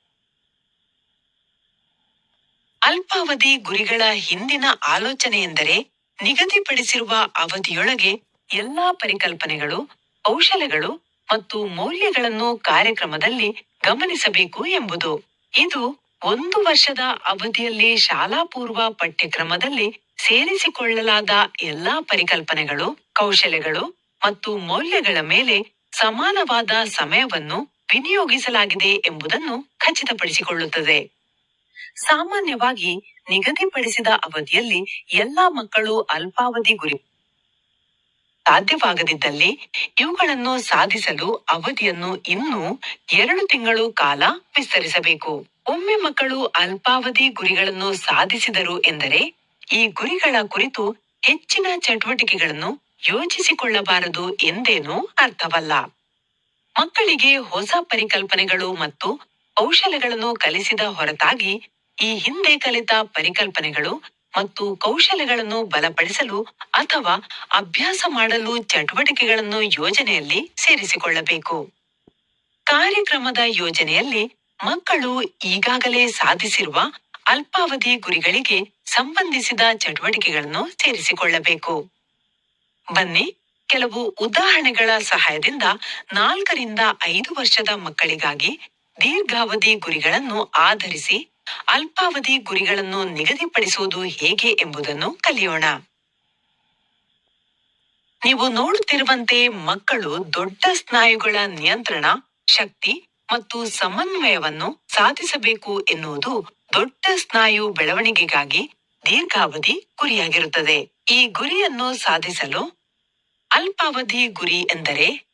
S4: ಅಲ್ಪಾವಧಿ ಗುರಿಗಳ ಹಿಂದಿನ ಆಲೋಚನೆ ಎಂದರೆ ನಿಗದಿಪಡಿಸಿರುವ ಅವಧಿಯೊಳಗೆ ಎಲ್ಲಾ ಪರಿಕಲ್ಪನೆಗಳು, ಕೌಶಲಗಳು ಮತ್ತು ಮೌಲ್ಯಗಳನ್ನು ಕಾರ್ಯಕ್ರಮದಲ್ಲಿ ಗಮನಿಸಬೇಕು ಎಂಬುದು. ಇದು ಒಂದು ವರ್ಷದ ಅವಧಿಯಲ್ಲಿ ಶಾಲಾ ಪೂರ್ವ ಪಠ್ಯಕ್ರಮದಲ್ಲಿ ಸೇರಿಸಿಕೊಳ್ಳಲಾದ ಎಲ್ಲಾ ಪರಿಕಲ್ಪನೆಗಳು ಕೌಶಲ್ಯಗಳು ಮತ್ತು ಮೌಲ್ಯಗಳ ಮೇಲೆ ಸಮಾನವಾದ ಸಮಯವನ್ನು ವಿನಿಯೋಗಿಸಲಾಗಿದೆ ಎಂಬುದನ್ನು ಖಚಿತಪಡಿಸಿಕೊಳ್ಳುತ್ತದೆ. ಸಾಮಾನ್ಯವಾಗಿ ನಿಗದಿಪಡಿಸಿದ ಅವಧಿಯಲ್ಲಿ ಎಲ್ಲಾ ಮಕ್ಕಳು ಅಲ್ಪಾವಧಿ ಗುರಿ ಸಾಧ್ಯವಾಗದಿದ್ದಲ್ಲಿ ಇವುಗಳನ್ನು ಸಾಧಿಸಲು ಅವಧಿಯನ್ನು ಇನ್ನೂ ಎರಡು ತಿಂಗಳು ಕಾಲ ವಿಸ್ತರಿಸಬೇಕು. ಒಮ್ಮೆ ಮಕ್ಕಳು ಅಲ್ಪಾವಧಿ ಗುರಿಗಳನ್ನು ಸಾಧಿಸಿದರು ಎಂದರೆ ಈ ಗುರಿಗಳ ಕುರಿತು ಹೆಚ್ಚಿನ ಚಟುವಟಿಕೆಗಳನ್ನು ಯೋಜಿಸಿಕೊಳ್ಳಬಾರದು ಎಂದೇನೂ ಅರ್ಥವಲ್ಲ. ಮಕ್ಕಳಿಗೆ ಹೊಸ ಪರಿಕಲ್ಪನೆಗಳು ಮತ್ತು ಕೌಶಲ್ಯಗಳನ್ನು ಕಲಿಸಿದ ಹೊರತಾಗಿ ಈ ಹಿಂದೆ ಕಲಿತ ಪರಿಕಲ್ಪನೆಗಳು ಮತ್ತು ಕೌಶಲ್ಯಗಳನ್ನು ಬಲಪಡಿಸಲು ಅಥವಾ ಅಭ್ಯಾಸ ಮಾಡಲು ಚಟುವಟಿಕೆಗಳನ್ನು ಯೋಜನೆಯಲ್ಲಿ ಸೇರಿಸಿಕೊಳ್ಳಬೇಕು. ಕಾರ್ಯಕ್ರಮದ ಯೋಜನೆಯಲ್ಲಿ ಮಕ್ಕಳು ಈಗಾಗಲೇ ಸಾಧಿಸಿರುವ ಅಲ್ಪಾವಧಿ ಗುರಿಗಳಿಗೆ ಸಂಬಂಧಿಸಿದ ಚಟುವಟಿಕೆಗಳನ್ನು ಸೇರಿಸಿಕೊಳ್ಳಬೇಕು. ಬನ್ನಿ ಕೆಲವು ಉದಾಹರಣೆಗಳ ಸಹಾಯದಿಂದ ನಾಲ್ಕರಿಂದ ಐದು ವರ್ಷದ ಮಕ್ಕಳಿಗಾಗಿ ದೀರ್ಘಾವಧಿ ಗುರಿಗಳನ್ನು ಆಧರಿಸಿ ಅಲ್ಪಾವಧಿ ಗುರಿಗಳನ್ನು ನಿಗದಿಪಡಿಸುವುದು ಹೇಗೆ ಎಂಬುದನ್ನು ಕಲಿಯೋಣ. ನೀವು ನೋಡುತ್ತಿರುವಂತೆ ಮಕ್ಕಳು ದೊಡ್ಡ ಸ್ನಾಯುಗಳ ನಿಯಂತ್ರಣ, ಶಕ್ತಿ ಮತ್ತು ಸಮನ್ವಯವನ್ನು ಸಾಧಿಸಬೇಕು ಎನ್ನುವುದು ದೊಡ್ಡ ಸ್ನಾಯು ಬೆಳವಣಿಗೆಗಾಗಿ ದೀರ್ಘಾವಧಿ ಗುರಿಯಾಗಿರುತ್ತದೆ. ಈ ಗುರಿಯನ್ನು ಸಾಧಿಸಲು ಅಲ್ಪಾವಧಿ ಗುರಿ ಎಂದರೆ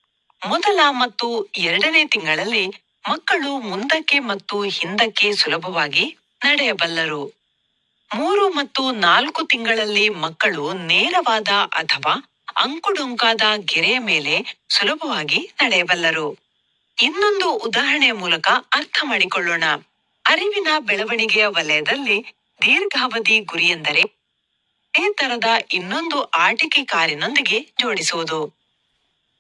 S4: ಮೊದಲ ಮತ್ತು ಎರಡನೇ ತಿಂಗಳಲ್ಲಿ ಮಕ್ಕಳು ಮುಂದಕ್ಕೆ ಮತ್ತು ಹಿಂದಕ್ಕೆ ಸುಲಭವಾಗಿ ನಡೆಯಬಲ್ಲರು. ಮೂರು ಮತ್ತು ನಾಲ್ಕು ತಿಂಗಳಲ್ಲಿ ಮಕ್ಕಳು ನೇರವಾದ ಅಥವಾ ಅಂಕುಡೊಂಕಾದ ಗೆರೆಯ ಮೇಲೆ ಸುಲಭವಾಗಿ ನಡೆಯಬಲ್ಲರು. ಇನ್ನೊಂದು ಉದಾಹರಣೆಯ ಮೂಲಕ ಅರ್ಥ ಮಾಡಿಕೊಳ್ಳೋಣ. ಅರಿವಿನ ಬೆಳವಣಿಗೆಯ ವಲಯದಲ್ಲಿ ದೀರ್ಘಾವಧಿ ಗುರಿ ಎಂದರೆ ಇದೇ ತರದ ಇನ್ನೊಂದು ಆಟಿಕೆ ಕಾರಿನೊಂದಿಗೆ ಜೋಡಿಸುವುದು.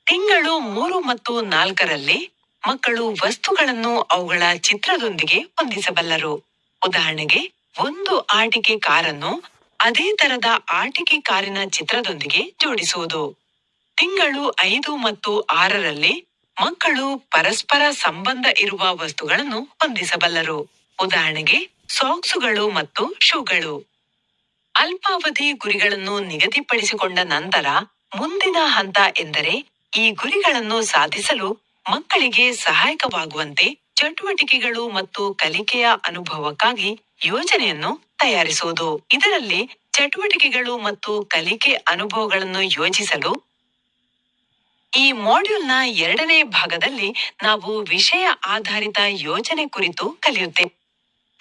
S4: ತಿಂಗಳು ಮೂರು ಮತ್ತು ನಾಲ್ಕರಲ್ಲಿ ಮಕ್ಕಳು ವಸ್ತುಗಳನ್ನು ಅವುಗಳ ಚಿತ್ರದೊಂದಿಗೆ ಹೊಂದಿಸಬಲ್ಲರು. ಉದಾಹರಣೆಗೆ, ಒಂದು ಆಟಿಕೆ ಕಾರನ್ನು ಅದೇ ತರದ ಆಟಿಕೆ ಕಾರಿನ ಚಿತ್ರದೊಂದಿಗೆ ಜೋಡಿಸುವುದು. ತಿಂಗಳು ಐದು ಮತ್ತು ಆರರಲ್ಲಿ ಮಕ್ಕಳು ಪರಸ್ಪರ ಸಂಬಂಧ ಇರುವ ವಸ್ತುಗಳನ್ನು ಹೊಂದಿಸಬಲ್ಲರು. ಉದಾಹರಣೆಗೆ, ಸಾಕ್ಸುಗಳು ಮತ್ತು ಶೂಗಳು. ಅಲ್ಪಾವಧಿ ಗುರಿಗಳನ್ನು ನಿಗದಿಪಡಿಸಿಕೊಂಡ ನಂತರ ಮುಂದಿನ ಹಂತ ಎಂದರೆ ಈ ಗುರಿಗಳನ್ನು ಸಾಧಿಸಲು ಮಕ್ಕಳಿಗೆ ಸಹಾಯಕವಾಗುವಂತೆ ಚಟುವಟಿಕೆಗಳು ಮತ್ತು ಕಲಿಕೆಯ ಅನುಭವಕ್ಕಾಗಿ ಯೋಜನೆಯನ್ನು ತಯಾರಿಸುವುದು. ಇದರಲ್ಲಿ ಚಟುವಟಿಕೆಗಳು ಮತ್ತು ಕಲಿಕೆ ಅನುಭವಗಳನ್ನು ಯೋಜಿಸಲು ಈ ಮಾಡ್ಯೂಲ್ನ ಎರಡನೇ ಭಾಗದಲ್ಲಿ ನಾವು ವಿಷಯ ಆಧಾರಿತ ಯೋಜನೆ ಕುರಿತು ಕಲಿಯುತ್ತೇವೆ.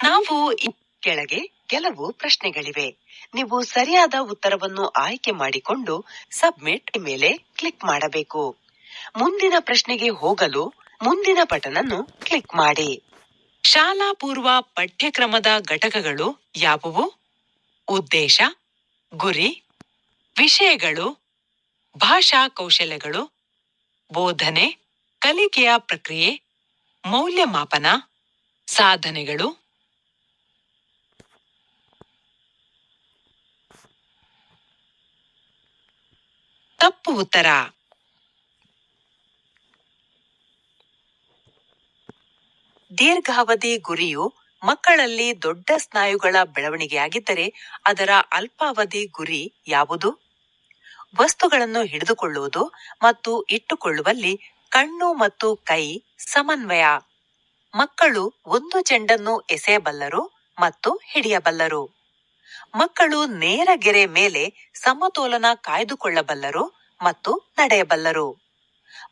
S4: ನಾವು ಕೆಳಗೆ ಕೆಲವು ಪ್ರಶ್ನೆಗಳಿವೆ. ನೀವು ಸರಿಯಾದ ಉತ್ತರವನ್ನು ಆಯ್ಕೆ ಮಾಡಿಕೊಂಡು ಸಬ್ಮಿಟ್ ಮೇಲೆ ಕ್ಲಿಕ್ ಮಾಡಬೇಕು. ಮುಂದಿನ ಪ್ರಶ್ನೆಗೆ ಹೋಗಲು ಮುಂದಿನ ಬಟನ್ ಕ್ಲಿಕ್ ಮಾಡಿ. ಶಾಲಾ ಪೂರ್ವ ಪಠ್ಯಕ್ರಮದ ಘಟಕಗಳು ಯಾವುವು? ಉದ್ದೇಶ, ಗುರಿ, ವಿಷಯಗಳು, ಭಾಷಾ ಕೌಶಲ್ಯಗಳು ಬೋಧನೆ, ಕಲಿಕೆಯ ಪ್ರಕ್ರಿಯೆ, ಮೌಲ್ಯಮಾಪನ, ಸಾಧನೆಗಳು. ತಪ್ಪು ಉತ್ತರ. ದೀರ್ಘಾವಧಿ ಗುರಿಯು ಮಕ್ಕಳಲ್ಲಿ ದೊಡ್ಡ ಸ್ನಾಯುಗಳ ಬೆಳವಣಿಗೆಯಾಗಿದ್ದರೆ ಅದರ ಅಲ್ಪಾವಧಿ ಗುರಿ ಯಾವುದು? ವಸ್ತುಗಳನ್ನು ಹಿಡಿದುಕೊಳ್ಳುವುದು ಮತ್ತು ಇಟ್ಟುಕೊಳ್ಳುವಲ್ಲಿ ಕಣ್ಣು ಮತ್ತು ಕೈ ಸಮನ್ವಯ. ಮಕ್ಕಳು ಒಂದು ಚೆಂಡನ್ನು ಎಸೆಯಬಲ್ಲರು ಮತ್ತು ಹಿಡಿಯಬಲ್ಲರು. ಮಕ್ಕಳು ನೇರ ಗೆರೆ ಮೇಲೆ ಸಮತೋಲನ ಕಾಯ್ದುಕೊಳ್ಳಬಲ್ಲರು ಮತ್ತು ನಡೆಯಬಲ್ಲರು.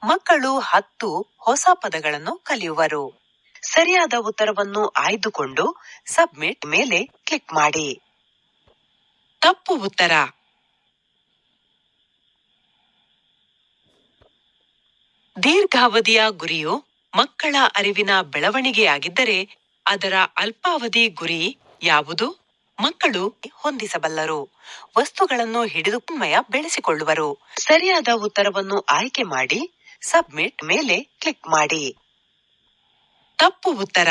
S4: ಮಕ್ಕಳು ಹತ್ತು ಹೊಸ ಪದಗಳನ್ನು ಕಲಿಯುವರು. ಸರಿಯಾದ ಉತ್ತರವನ್ನು ಆಯ್ದುಕೊಂಡು ಸಬ್ಮಿಟ್ ಮೇಲೆ ಕ್ಲಿಕ್ ಮಾಡಿ. ತಪ್ಪು ಉತ್ತರ. ದೀರ್ಘಾವಧಿಯ ಗುರಿಯು ಮಕ್ಕಳ ಅರಿವಿನ ಬೆಳವಣಿಗೆಯಾಗಿದ್ದರೆ ಅದರ ಅಲ್ಪಾವಧಿ ಗುರಿ ಯಾವುದು? ಮಕ್ಕಳು ಹೊಂದಿಸಬಲ್ಲರು. ವಸ್ತುಗಳನ್ನು ಹಿಡಿದುಮಯ ಬೆಳೆಸಿಕೊಳ್ಳುವರು. ಸರಿಯಾದ ಉತ್ತರವನ್ನು ಆಯ್ಕೆ ಮಾಡಿ ಸಬ್ಮಿಟ್ ಮೇಲೆ ಕ್ಲಿಕ್ ಮಾಡಿ. ತಪ್ಪು ಉತ್ತರ.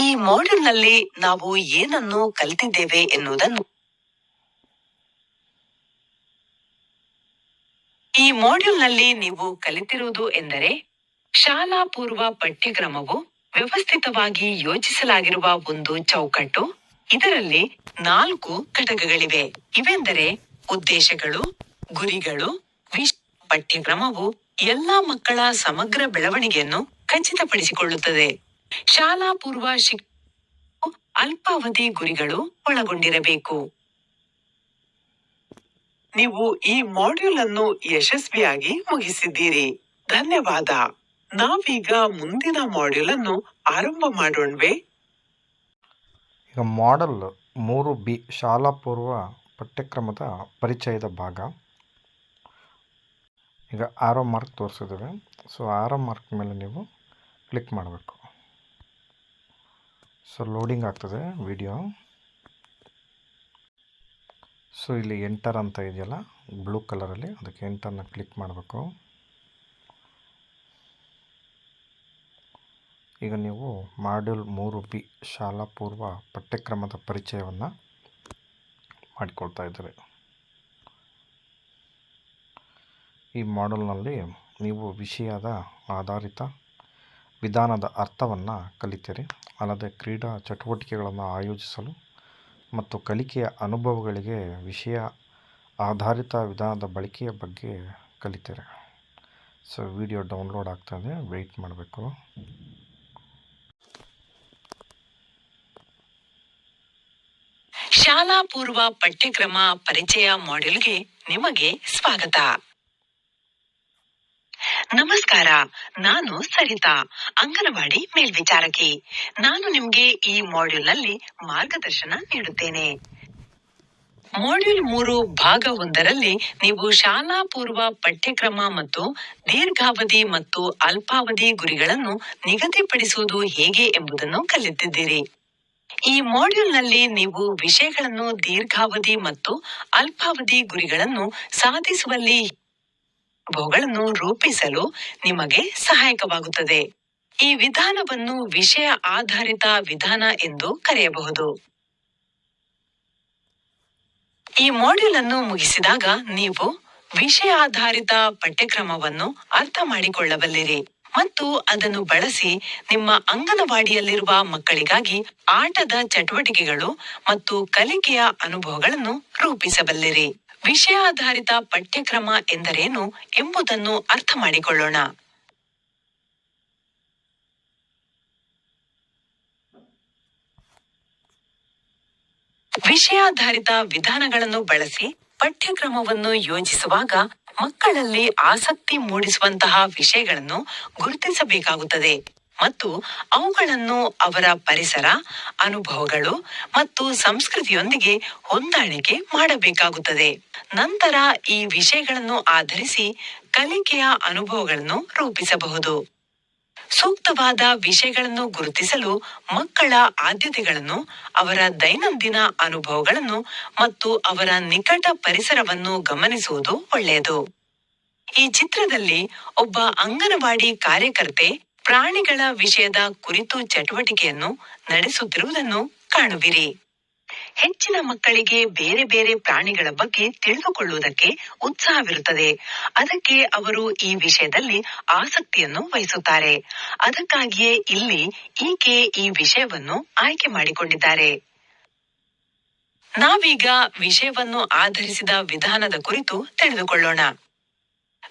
S4: ಈ ಮಾಡ್ಯೂಲ್ನಲ್ಲಿ ನಾವು ಏನನ್ನು ಕಲಿತಿದ್ದೇವೆ ಎನ್ನುವುದನ್ನು. ಈ ಮಾಡ್ಯೂಲ್ನಲ್ಲಿ ನೀವು ಕಲಿತಿರುವುದು ಎಂದರೆ, ಶಾಲಾ ಪೂರ್ವ ಪಠ್ಯಕ್ರಮವು ವ್ಯವಸ್ಥಿತವಾಗಿ ಯೋಜಿಸಲಾಗಿರುವ ಒಂದು ಚೌಕಟ್ಟು. ಇದರಲ್ಲಿ ನಾಲ್ಕು ಘಟಕಗಳಿವೆ. ಇವೆಂದರೆ ಉದ್ದೇಶಗಳು ಗುರಿಗಳು ವಿಶ್ ಪಠ್ಯಕ್ರಮವು ಎಲ್ಲಾ ಮಕ್ಕಳ ಸಮಗ್ರ ಬೆಳವಣಿಗೆಯನ್ನು ಖಚಿತಪಡಿಸಿಕೊಳ್ಳುತ್ತದೆ. ಶಾಲಾ ಪೂರ್ವ ಶಿಕ್ಷಣ ಅಲ್ಪಾವಧಿ ಗುರಿಗಳು ಒಳಗೊಂಡಿರಬೇಕು. ನೀವು ಈ ಮಾಡ್ಯೂಲ್ ಅನ್ನು ಯಶಸ್ವಿಯಾಗಿ ಮುಗಿಸಿದ್ದೀರಿ. ಧನ್ಯವಾದ. ನಾವೀಗ ಮುಂದಿನ ಮಾಡ್ಯೂಲ್ ಅನ್ನು ಆರಂಭ ಮಾಡೋಣವೇ.
S3: ಈಗ ಮಾಡಲ್ ಮೂರು ಬಿ ಶಾಲಾ ಪೂರ್ವ ಪಠ್ಯಕ್ರಮದ ಪರಿಚಯದ ಭಾಗ. ಈಗ ಆರೋ ಮಾರ್ಕ್ ತೋರಿಸಿದ್ದೇವೆ. ಸೊ ಆರೋ ಮಾರ್ಕ್ ಮೇಲೆ ನೀವು ಕ್ಲಿಕ್ ಮಾಡಬೇಕು. ಸೊ ಲೋಡಿಂಗ್ ಆಗ್ತದೆ ವಿಡಿಯೋ ಸೊ ಇಲ್ಲಿ ಎಂಟರ್ ಅಂತ ಇದೆಯಲ್ಲ ಬ್ಲೂ ಕಲರಲ್ಲಿ ಅದಕ್ಕೆ ಎಂಟರ್ನ ಕ್ಲಿಕ್ ಮಾಡಬೇಕು. ಈಗ ನೀವು ಮಾಡ್ಯೂಲ್ ಮೂರು ಬಿ ಶಾಲಾ ಪೂರ್ವ ಪಠ್ಯಕ್ರಮದ ಪರಿಚಯವನ್ನು ಮಾಡಿಕೊಳ್ತಾ ಇದ್ದೀರಿ. ಈ ಮಾಡ್ಯೂಲ್ನಲ್ಲಿ ನೀವು ವಿಷಯದ ಆಧಾರಿತ ವಿಧಾನದ ಅರ್ಥವನ್ನು ಕಲಿತೀರಿ. ಅಲ್ಲದೆ ಕ್ರೀಡಾ ಚಟುವಟಿಕೆಗಳನ್ನು ಆಯೋಜಿಸಲು ಮತ್ತು ಕಲಿಕೆಯ ಅನುಭವಗಳಿಗೆ ವಿಷಯ ಆಧಾರಿತ ವಿಧಾನದ ಬಳಕೆಯ ಬಗ್ಗೆ ಕಲಿತೀರಿ. ಸೊ, ವಿಡಿಯೋ ಡೌನ್ಲೋಡ್ ಆಗ್ತಾಯಿದೆ ವೆಯ್ಟ್ ಮಾಡಬೇಕು.
S4: ಶಾಲಾ ಪೂರ್ವ ಪಠ್ಯಕ್ರಮ ಪರಿಚಯ ಮಾಡ್ಯೂಲ್ಗೆ ನಿಮಗೆ ಸ್ವಾಗತ. ನಮಸ್ಕಾರ, ನಾನು ಸರಿತಾ, ಅಂಗನವಾಡಿ ಮೇಲ್ವಿಚಾರಕಿ. ನಾನು ನಿಮ್ಗೆ ಈ ಮಾಡ್ಯೂಲ್ನಲ್ಲಿ ಮಾರ್ಗದರ್ಶನ ನೀಡುತ್ತೇನೆ. ಮಾಡ್ಯೂಲ್ ಮೂರು, ಭಾಗ ಒಂದರಲ್ಲಿ ನೀವು ಶಾಲಾ ಪೂರ್ವ ಪಠ್ಯಕ್ರಮ ಮತ್ತು ದೀರ್ಘಾವಧಿ ಮತ್ತು ಅಲ್ಪಾವಧಿ ಗುರಿಗಳನ್ನು ನಿಗದಿಪಡಿಸುವುದು ಹೇಗೆ ಎಂಬುದನ್ನು ಕಲಿತಿದ್ದೀರಿ. ಈ ಮಾಡ್ಯೂಲ್ನಲ್ಲಿ ನೀವು ವಿಷಯಗಳನ್ನು ದೀರ್ಘಾವಧಿ ಮತ್ತು ಅಲ್ಪಾವಧಿ ಗುರಿಗಳನ್ನು ಸಾಧಿಸುವಲ್ಲಿ ಅನುಭವಗಳನ್ನು ರೂಪಿಸಲು ನಿಮಗೆ ಸಹಾಯಕವಾಗುತ್ತದೆ. ಈ ವಿಧಾನವನ್ನು ವಿಷಯ ಆಧಾರಿತ ವಿಧಾನ ಎಂದು ಕರೆಯಬಹುದು. ಈ ಮಾಡ್ಯೂಲ್ ಅನ್ನು ಮುಗಿಸಿದಾಗ ನೀವು ವಿಷಯ ಆಧಾರಿತ ಪಠ್ಯಕ್ರಮವನ್ನು ಅರ್ಥ ಮಾಡಿಕೊಳ್ಳಬಲ್ಲಿರಿ. ಮತ್ತು ಅದನ್ನು ಬಳಸಿ ನಿಮ್ಮ ಅಂಗನವಾಡಿಯಲ್ಲಿರುವ ಮಕ್ಕಳಿಗಾಗಿ ಆಟದ ಚಟುವಟಿಕೆಗಳು ಮತ್ತು ಕಲಿಕೆಯ ಅನುಭವಗಳನ್ನು ರೂಪಿಸಬಲ್ಲಿರಿ. ವಿಷಯಾಧಾರಿತ ಪಠ್ಯಕ್ರಮ ಎಂದರೇನು ಎಂಬುದನ್ನು ಅರ್ಥ ಮಾಡಿಕೊಳ್ಳೋಣ. ವಿಷಯಾಧಾರಿತ ವಿಧಾನಗಳನ್ನು ಬಳಸಿ ಪಠ್ಯಕ್ರಮವನ್ನು ಯೋಜಿಸುವಾಗ ಮಕ್ಕಳಲ್ಲಿ ಆಸಕ್ತಿ ಮೂಡಿಸುವಂತಹ ವಿಷಯಗಳನ್ನು ಗುರುತಿಸಬೇಕಾಗುತ್ತದೆ. ಮತ್ತು ಅವುಗಳನ್ನು ಅವರ ಪರಿಸರ, ಅನುಭವಗಳು ಮತ್ತು ಸಂಸ್ಕೃತಿಯೊಂದಿಗೆ ಹೊಂದಾಣಿಕೆ ಮಾಡಬೇಕಾಗುತ್ತದೆ. ನಂತರ ಈ ವಿಷಯಗಳನ್ನು ಆಧರಿಸಿ ಕಲಿಕೆಯ ಅನುಭವಗಳನ್ನು ರೂಪಿಸಬಹುದು. ಸೂಕ್ತವಾದ ವಿಷಯಗಳನ್ನು ಗುರುತಿಸಲು ಮಕ್ಕಳ ಆದ್ಯತೆಗಳನ್ನು, ಅವರ ದೈನಂದಿನ ಅನುಭವಗಳನ್ನು ಮತ್ತು ಅವರ ನಿಕಟ ಪರಿಸರವನ್ನು ಗಮನಿಸುವುದು ಒಳ್ಳೆಯದು. ಈ ಚಿತ್ರದಲ್ಲಿ ಒಬ್ಬ ಅಂಗನವಾಡಿ ಕಾರ್ಯಕರ್ತೆ ಪ್ರಾಣಿಗಳ ವಿಷಯದ ಕುರಿತು ಚಟುವಟಿಕೆಯನ್ನು ನಡೆಸುತ್ತಿರುವುದನ್ನು ಕಾಣುವಿರಿ. ಹೆಚ್ಚಿನ ಮಕ್ಕಳಿಗೆ ಬೇರೆ ಬೇರೆ ಪ್ರಾಣಿಗಳ ಬಗ್ಗೆ ತಿಳಿದುಕೊಳ್ಳುವುದಕ್ಕೆ ಉತ್ಸಾಹವಿರುತ್ತದೆ. ಅದಕ್ಕೆ ಅವರು ಈ ವಿಷಯದಲ್ಲಿ ಆಸಕ್ತಿಯನ್ನು ವಹಿಸುತ್ತಾರೆ. ಅದಕ್ಕಾಗಿಯೇ ಇಲ್ಲಿ ಈಕೆ ಈ ವಿಷಯವನ್ನು ಆಯ್ಕೆ ಮಾಡಿಕೊಂಡಿದ್ದಾರೆ. ನಾವೀಗ ವಿಷಯವನ್ನು ಆಧರಿಸಿದ ವಿಧಾನದ ಕುರಿತು ತಿಳಿದುಕೊಳ್ಳೋಣ.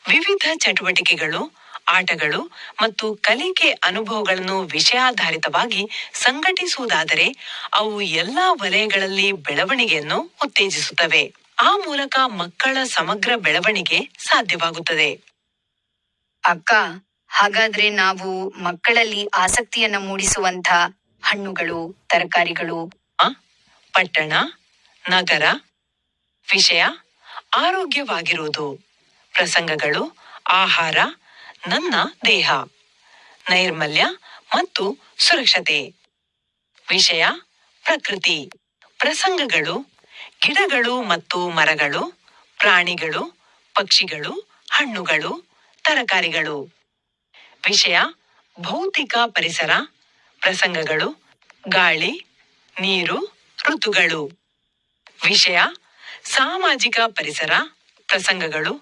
S4: ವಿವಿಧ ಚಟುವಟಿಕೆಗಳು ಆಟಗಳು ಮತ್ತು ಕಲಿಕೆ ಅನುಭವಗಳನ್ನು ವಿಷಯಾಧಾರಿತವಾಗಿ ಸಂಘಟಿಸುವುದಾದರೆ ಅವು ಎಲ್ಲಾ ವಲಯಗಳಲ್ಲಿ ಬೆಳವಣಿಗೆಯನ್ನು ಉತ್ತೇಜಿಸುತ್ತವೆ. ಆ ಮೂಲಕ ಮಕ್ಕಳ ಸಮಗ್ರ ಬೆಳವಣಿಗೆ ಸಾಧ್ಯವಾಗುತ್ತದೆ.
S5: ಅಕ್ಕ ಹಾಗಾದ್ರೆ ನಾವು ಮಕ್ಕಳಲ್ಲಿ ಆಸಕ್ತಿಯನ್ನ ಮೂಡಿಸುವಂತ ಹಣ್ಣುಗಳು ತರಕಾರಿಗಳು?
S4: ಪಟ್ಟಣ ನಗರ ವಿಷಯ ಆರೋಗ್ಯವಾಗಿರುವುದು ಪ್ರಸಂಗಗಳು ಆಹಾರ ನನ್ನ ದೇಹ, ನೈರ್ಮಲ್ಯ ಮತ್ತು ಸುರಕ್ಷತೆ. ವಿಷಯ, ಪ್ರಕೃತಿ. ಪ್ರಸಂಗಗಳು, ಗಿಡಗಳು ಮತ್ತು ಮರಗಳು, ಪ್ರಾಣಿಗಳು, ಪಕ್ಷಿಗಳು, ಹಣ್ಣುಗಳು, ತರಕಾರಿಗಳು. ವಿಷಯ, ಭೌತಿಕ ಪರಿಸರ, ಪ್ರಸಂಗಗಳು, ಗಾಳಿ, ನೀರು, ಋತುಗಳು. ವಿಷಯ, ಸಾಮಾಜಿಕ ಪರಿಸರ, ಪ್ರಸಂಗಗಳು,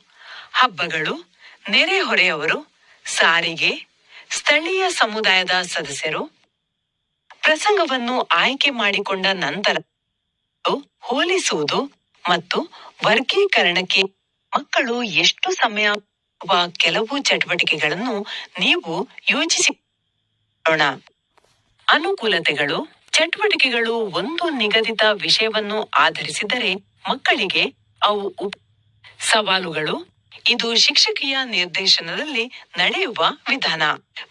S4: ಹಬ್ಬಗಳು, ನೆರೆಹೊರೆಯವರು ಸಾರಿಗೆ, ಸ್ಥಳೀಯ ಸಮುದಾಯದ ಸದಸ್ಯರು ಪ್ರಸಂಗವನ್ನು ಆಯ್ಕೆ ಮಾಡಿಕೊಂಡ ನಂತರ ಹೋಲಿಸುವುದು ಮತ್ತು ವರ್ಗೀಕರಣಕ್ಕೆ ಮಕ್ಕಳು ಎಷ್ಟು ಸಮಯ ಕೆಲವು ಚಟುವಟಿಕೆಗಳನ್ನು ನೀವು ಯೋಚಿಸಿ ಅನುಕೂಲತೆಗಳು, ಚಟುವಟಿಕೆಗಳು ಒಂದು ನಿಗದಿತ ವಿಷಯವನ್ನು ಆಧರಿಸಿದರೆ ಮಕ್ಕಳಿಗೆ ಅವು ಸವಾಲುಗಳು ಇದು ಶಿಕ್ಷಕಿಯ ನಿರ್ದೇಶನದಲ್ಲಿ ನಡೆಯುವ ವಿಧಾನ.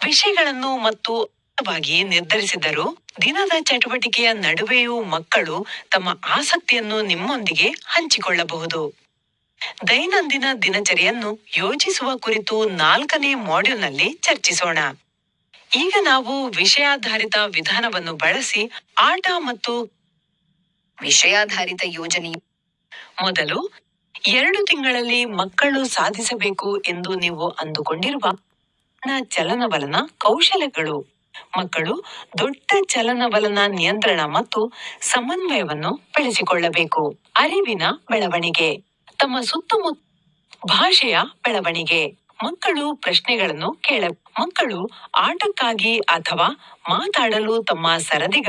S4: ವಿಷಯಗಳನ್ನು ಮತ್ತು ವಾಗಿ ನಿರ್ಧರಿಸಿದರು ದಿನದ ಚಟುವಟಿಕೆಯ ನಡುವೆಯೂ ಮಕ್ಕಳು ತಮ್ಮ ಆಸಕ್ತಿಯನ್ನು ನಿಮ್ಮೊಂದಿಗೆ ಹಂಚಿಕೊಳ್ಳಬಹುದು. ದೈನಂದಿನ ದಿನಚರಿಯನ್ನು ಯೋಜಿಸುವ ಕುರಿತು ನಾಲ್ಕನೇ ಮಾಡ್ಯೂಲ್ನಲ್ಲಿ ಚರ್ಚಿಸೋಣ. ಈಗ ನಾವು ವಿಷಯಾಧಾರಿತ ವಿಧಾನವನ್ನು ಬಳಸಿ ಆಟ ಮತ್ತು
S5: ವಿಷಯಾಧಾರಿತ ಯೋಜನೆ.
S4: ಮೊದಲು ಎರಡು ತಿಂಗಳಲ್ಲಿ ಮಕ್ಕಳು ಸಾಧಿಸಬೇಕು ಎಂದು ನೀವು ಅಂದುಕೊಂಡಿರುವ ಚಲನವಲನ ಕೌಶಲ್ಯಗಳು ಮಕ್ಕಳು ದೊಡ್ಡ ಚಲನವಲನ ನಿಯಂತ್ರಣ ಮತ್ತು ಸಮನ್ವಯವನ್ನು ಬೆಳೆಸಿಕೊಳ್ಳಬೇಕು. ಅರಿವಿನ ಬೆಳವಣಿಗೆ. ತಮ್ಮ ಸುತ್ತಮುತ್ತ ಭಾಷೆಯ ಬೆಳವಣಿಗೆ. ಮಕ್ಕಳು ಪ್ರಶ್ನೆಗಳನ್ನು ಕೇಳ, ಮಕ್ಕಳು ಆಟಕ್ಕಾಗಿ ಅಥವಾ ಮಾತಾಡಲು ತಮ್ಮ ಸರದಿಗ,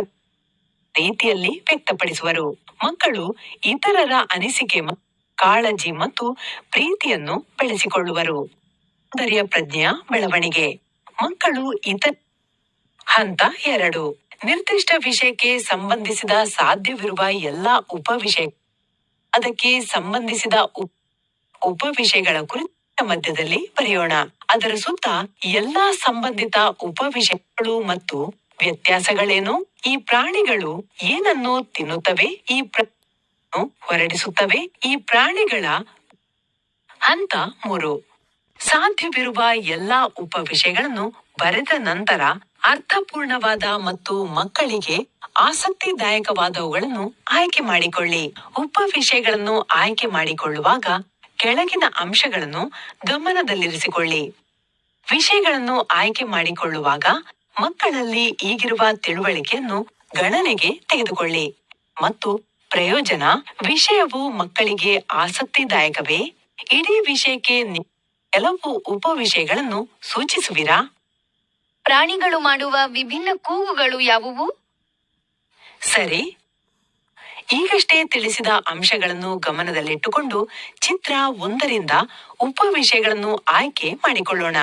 S4: ರೀತಿಯಲ್ಲಿ ವ್ಯಕ್ತಪಡಿಸುವರು. ಮಕ್ಕಳು ಇತರರ ಅನಿಸಿಕೆ ಮ- ಕಾಳಜಿ ಮತ್ತು ಪ್ರೀತಿಯನ್ನು ಬೆಳೆಸಿಕೊಳ್ಳುವರು. ಸೌಂದರ್ಯ ಪ್ರಜ್ಞಾ, ಬೆಳವಣಿಗೆ. ಮಕ್ಕಳು ಇತ ಹಂತ ಎರಡು. ನಿರ್ದಿಷ್ಟ ವಿಷಯಕ್ಕೆ ಸಂಬಂಧಿಸಿದ ಸಾಧ್ಯವಿರುವ ಎಲ್ಲಾ ಉಪವಿಷಯ ಅದಕ್ಕೆ ಸಂಬಂಧಿಸಿದ ಉಪ ಉಪವಿಷಯಗಳ ಕುರಿತ ಮಧ್ಯದಲ್ಲಿ ಬರೆಯೋಣ. ಅದರ ಸುತ್ತ ಎಲ್ಲಾ ಸಂಬಂಧಿತ ಉಪವಿಷಯಗಳು ಮತ್ತು ವ್ಯತ್ಯಾಸಗಳೇನು? ಈ ಪ್ರಾಣಿಗಳು ಏನನ್ನು ತಿನ್ನುತ್ತವೆ? ಈ ಪ್ರ- ಹೊರಡಿಸುತ್ತವೆ. ಈ ಪ್ರಾಣಿಗಳ ಹಂತ ಮೂರು. ಸಾಧ್ಯವಿರುವ ಎಲ್ಲಾ ಉಪವಿಷಯಗಳನ್ನು ಬರೆದ ನಂತರ ಅರ್ಥಪೂರ್ಣವಾದ ಮತ್ತು ಮಕ್ಕಳಿಗೆ ಆಸಕ್ತಿದಾಯಕವಾದವುಗಳನ್ನು ಆಯ್ಕೆ ಮಾಡಿಕೊಳ್ಳಿ. ಉಪವಿಷಯಗಳನ್ನು ಆಯ್ಕೆ ಮಾಡಿಕೊಳ್ಳುವಾಗ ಕೆಳಗಿನ ಅಂಶಗಳನ್ನು ಗಮನದಲ್ಲಿರಿಸಿಕೊಳ್ಳಿ. ವಿಷಯಗಳನ್ನು ಆಯ್ಕೆ ಮಾಡಿಕೊಳ್ಳುವಾಗ ಮಕ್ಕಳಲ್ಲಿ ಈಗಿರುವ ತಿಳುವಳಿಕೆಯನ್ನು ಗಣನೆಗೆ ತೆಗೆದುಕೊಳ್ಳಿ. ಮತ್ತು ಪ್ರಯೋಜನ ವಿಷಯವು ಮಕ್ಕಳಿಗೆ ಆಸಕ್ತಿದಾಯಕವೇ? ಇಡೀ ವಿಷಯಕ್ಕೆ ಕೆಲವು ಕೆಲವು ಉಪವಿಷಯಗಳನ್ನು ಸೂಚಿಸುವಿರಾ?
S5: ಪ್ರಾಣಿಗಳು ಮಾಡುವ ವಿಭಿನ್ನ ಕೂಗುಗಳು ಯಾವುವು?
S4: ಸರಿ. ಈಗಷ್ಟೇ ತಿಳಿಸಿದ ಅಂಶಗಳನ್ನು ಗಮನದಲ್ಲಿಟ್ಟುಕೊಂಡು ಚಿತ್ರ ಒಂದರಿಂದ ಉಪವಿಷಯಗಳನ್ನು ಆಯ್ಕೆ ಮಾಡಿಕೊಳ್ಳೋಣ.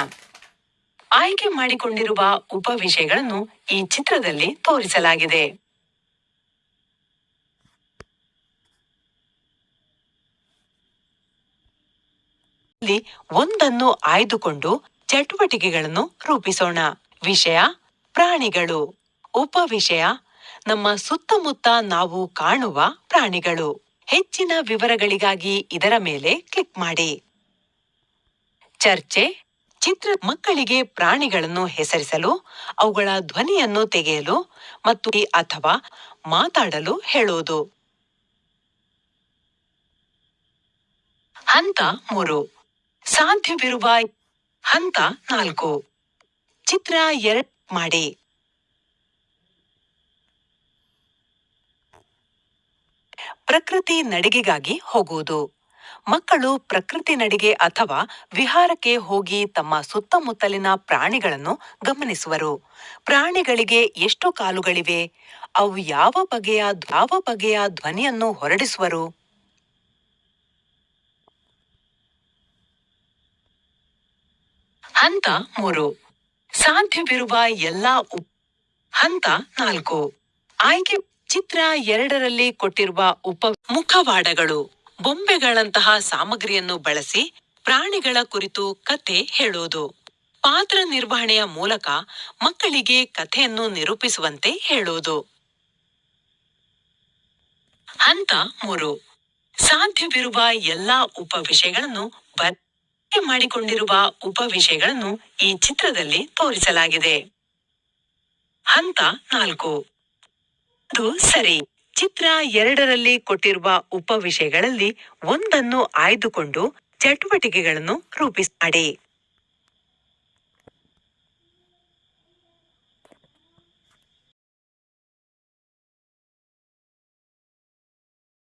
S4: ಆಯ್ಕೆ ಮಾಡಿಕೊಂಡಿರುವ ಉಪವಿಷಯಗಳನ್ನು ಈ ಚಿತ್ರದಲ್ಲಿ ತೋರಿಸಲಾಗಿದೆ. ಒಂದನ್ನು ಆಯ್ದುಕೊಂಡು ಚಟುವಟಿಕೆಗಳನ್ನು ರೂಪಿಸೋಣ. ವಿಷಯ, ಪ್ರಾಣಿಗಳು. ಉಪವಿಷಯ ನಮ್ಮ ಸುತ್ತಮುತ್ತ ನಾವು ಕಾಣುವ ಪ್ರಾಣಿಗಳು. ಹೆಚ್ಚಿನ ವಿವರಗಳಿಗಾಗಿ ಇದರ ಮೇಲೆ ಕ್ಲಿಕ್ ಮಾಡಿ. ಚರ್ಚೆ, ಚಿತ್ರ ಮಕ್ಕಳಿಗೆ ಪ್ರಾಣಿಗಳನ್ನು ಹೆಸರಿಸಲು, ಅವುಗಳ ಧ್ವನಿಯನ್ನು ತೆಗೆಯಲು ಮತ್ತು ಅಥವಾ ಮಾತಾಡಲು ಹೇಳುವುದು. ಹಂತ ಮೂರು. ಸಾಧ್ಯವಿರುವ ಹಂತ ನಾಲ್ಕು. ಚಿತ್ರ ಎರಡು ಮಾಡಿ. ಪ್ರಕೃತಿ ನಡಿಗೆಗಾಗಿ ಹೋಗುವುದು. ಮಕ್ಕಳು ಪ್ರಕೃತಿ ನಡಿಗೆ ಅಥವಾ ವಿಹಾರಕ್ಕೆ ಹೋಗಿ ತಮ್ಮ ಸುತ್ತಮುತ್ತಲಿನ ಪ್ರಾಣಿಗಳನ್ನು ಗಮನಿಸುವರು. ಪ್ರಾಣಿಗಳಿಗೆ ಎಷ್ಟು ಕಾಲುಗಳಿವೆ. ಅವು ಯಾವ ಬಗೆಯ ಯಾವ ಬಗೆಯ ಧ್ವನಿಯನ್ನು ಹೊರಡಿಸುವರು. ಹಂತ ಮೂರು. ಸಾಧ್ಯವಿರುವ ಎಲ್ಲಾ ಉಪ್- ಹಂತ ನಾಲ್ಕು. ಆಯ್ಕೆ ಚಿತ್ರ ಎರಡರಲ್ಲಿ ಕೊಟ್ಟಿರುವ ಉಪ ಮುಖವಾಡಗಳು. ಬೊಂಬೆಗಳಂತಹ ಸಾಮಗ್ರಿಯನ್ನು ಬಳಸಿ ಪ್ರಾಣಿಗಳ ಕುರಿತು ಕತೆ ಹೇಳುವುದು. ಪಾತ್ರ ನಿರ್ವಹಣೆಯ ಮೂಲಕ ಮಕ್ಕಳಿಗೆ ಕಥೆಯನ್ನು ನಿರೂಪಿಸುವಂತೆ ಹೇಳುವುದು. ಹಂತ ಮೂರು. ಸಾಧ್ಯವಿರುವ ಎಲ್ಲಾ ಉಪ ವಿಷಯಗಳನ್ನು ಬ ಮಾಡಿಕೊಂಡಿರುವ ಉಪ ವಿಷಯಗಳನ್ನು ಈ ಚಿತ್ರದಲ್ಲಿ ತೋರಿಸಲಾಗಿದೆ. ಹಂತ ನಾಲ್ಕು. ಅದು ಸರಿ. ಚಿತ್ರ ಎರಡರಲ್ಲಿ ಕೊಟ್ಟಿರುವ ಉಪ ವಿಷಯಗಳಲ್ಲಿ ಒಂದನ್ನು ಆಯ್ದುಕೊಂಡು ಚಟುವಟಿಕೆಗಳನ್ನು ರೂಪಿಸಿ